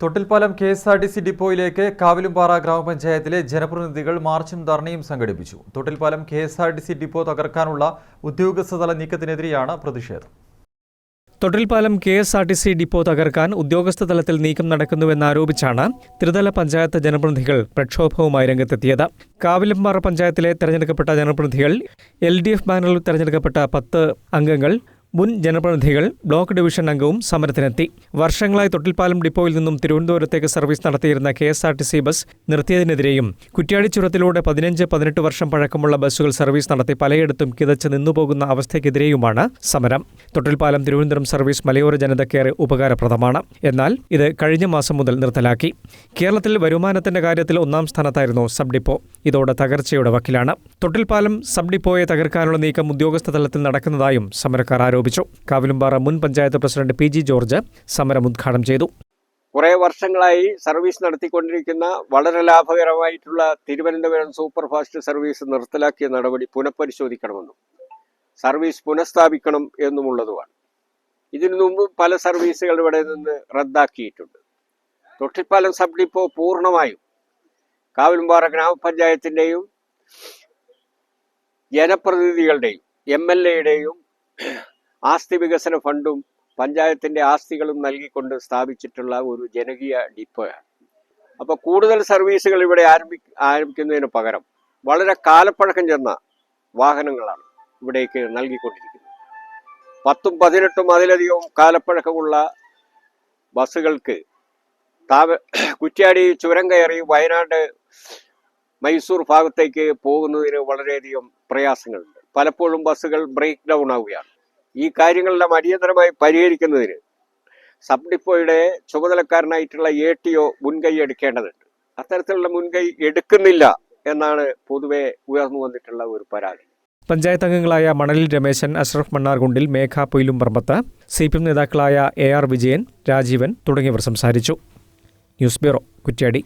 Thottilpalam K S R T C ഡിപ്പോയിലേക്ക് Kavilumpara ഗ്രാമപഞ്ചായത്തിലെ ജനപ്രതിനിധികൾ മാർച്ചും ധർണയും സംഘടിപ്പിച്ചു. Thottilpalam K S R T C depot തകർക്കാനുള്ള ഉദ്യോഗസ്ഥതല നീക്കത്തിനെതിരെയാണ് പ്രതിഷേധം. Thottilpalam K S R T C depot തകർക്കാൻ ഉദ്യോഗസ്ഥ തലത്തിൽ നീക്കം നടക്കുന്നുവെന്നാരോപിച്ചാണ് ത്രിതല പഞ്ചായത്ത് ജനപ്രതിനിധികൾ പ്രക്ഷോഭവുമായി രംഗത്തെത്തിയത്. കാവിലുംപാറ പഞ്ചായത്തിലെ തെരഞ്ഞെടുക്കപ്പെട്ട ജനപ്രതിനിധികൾ എൽ ഡി എഫ് ബാനറിൽ തെരഞ്ഞെടുക്കപ്പെട്ട പത്ത് അംഗങ്ങൾ മുൻ ജനപ്രതിനിധികൾ ബ്ലോക്ക് ഡിവിഷൻ അംഗവും സമരത്തിനെത്തി. വർഷങ്ങളായി തൊട്ടിൽപ്പാലം ഡിപ്പോയിൽ നിന്നും തിരുവനന്തപുരത്തേക്ക് സർവീസ് നടത്തിയിരുന്ന K S R T C bus നിർത്തിയതിനെതിരെയും Kuttiadi ചുരത്തിലൂടെ പതിനഞ്ച് പതിനെട്ട് വർഷം പഴക്കമുള്ള ബസ്സുകൾ സർവീസ് നടത്തി പലയിടത്തും കിതച്ച് നിന്നുപോകുന്ന അവസ്ഥയ്ക്കെതിരെയുമാണ് സമരം. തൊട്ടിൽപ്പാലം തിരുവനന്തപുരം സർവീസ് മലയോര ജനതയ്ക്കേറെ ഉപകാരപ്രദമാണ്. എന്നാൽ ഇത് കഴിഞ്ഞ മാസം മുതൽ നിർത്തലാക്കി. കേരളത്തിൽ വരുമാനത്തിന്റെ കാര്യത്തിൽ ഒന്നാം സ്ഥാനത്തായിരുന്നു സബ് ഡിപ്പോ. ഇതോടെ തകർച്ചയുടെ വക്കിലാണ്. തൊട്ടിൽപ്പാലം സബ് ഡിപ്പോയെ തകർക്കാനുള്ള നീക്കം ഉദ്യോഗസ്ഥ തലത്തിൽ നടക്കുന്നതായും സമരക്കാർ ആരോപിച്ചു കാവിലുംപാറ മുൻ panchayat president P G George സമരം ഉദ്ഘാടനം ചെയ്തു. കുറേ വർഷങ്ങളായി സർവീസ് നടത്തിക്കൊണ്ടിരിക്കുന്ന വളരെ ലാഭകരമായിട്ടുള്ള തിരുവനന്തപുരം സൂപ്പർ ഫാസ്റ്റ് സർവീസ് നിർത്തലാക്കിയ നടപടി പുനഃപരിശോധിക്കണമെന്നും സർവീസ് പുനഃസ്ഥാപിക്കണം എന്നുമുള്ളതുമാണ്. ഇതിനു മുമ്പ് പല സർവീസുകൾ ഇവിടെ നിന്ന് റദ്ദാക്കിയിട്ടുണ്ട്. തൊട്ടിപ്പാലം സബ് ഡിപ്പോ പൂർണമായും കാവിലുംപാറ ഗ്രാമപഞ്ചായത്തിന്റെയും ജനപ്രതിനിധികളുടെയും എം എൽ എയുടെയും ആസ്തി വികസന ഫണ്ടും പഞ്ചായത്തിന്റെ ആസ്തികളും നൽകിക്കൊണ്ട് സ്ഥാപിച്ചിട്ടുള്ള ഒരു ജനകീയ ഡിപ്പോയാണ്. അപ്പോൾ കൂടുതൽ സർവീസുകൾ ഇവിടെ ആരംഭി ആരംഭിക്കുന്നതിന് പകരം വളരെ കാലപ്പഴക്കം ചെന്ന വാഹനങ്ങളാണ് ഇവിടേക്ക് നൽകിക്കൊണ്ടിരിക്കുന്നത്. പത്തും പതിനെട്ടും അതിലധികവും കാലപ്പഴക്കമുള്ള ബസ്സുകൾക്ക് താവ കുറ്റ്യാടി ചുരം കയറി വയനാട് മൈസൂർ ഭാഗത്തേക്ക് പോകുന്നതിന് വളരെയധികം പ്രയാസങ്ങളുണ്ട്. പലപ്പോഴും ബസ്സുകൾ ബ്രേക്ക് ഡൗൺ ആവുകയാണ്. ഈ കാര്യങ്ങളെല്ലാം അടിയന്തരമായി പരിഹരിക്കുന്നതിന് സബ് ഡിപ്പോയുടെ ചുമതലക്കാരനായിട്ടുള്ള എ ടി ഒ മുൻകൈ എടുക്കേണ്ടതുണ്ട്. അത്തരത്തിലുള്ള മുൻകൈ എടുക്കുന്നില്ല എന്നാണ് പൊതുവെ ഉയർന്നു വന്നിട്ടുള്ള ഒരു പരാതി. പഞ്ചായത്ത് അംഗങ്ങളായ മണലിൽ രമേശൻ അഷ്റഫ് മണ്ണാർകുണ്ടിൽ മേഘ പൊയിലും പറമ്പത്ത് സി പി എം നേതാക്കളായ എ ആർ വിജയൻ രാജീവൻ തുടങ്ങിയവർ സംസാരിച്ചു. News bureau Kuttiadi.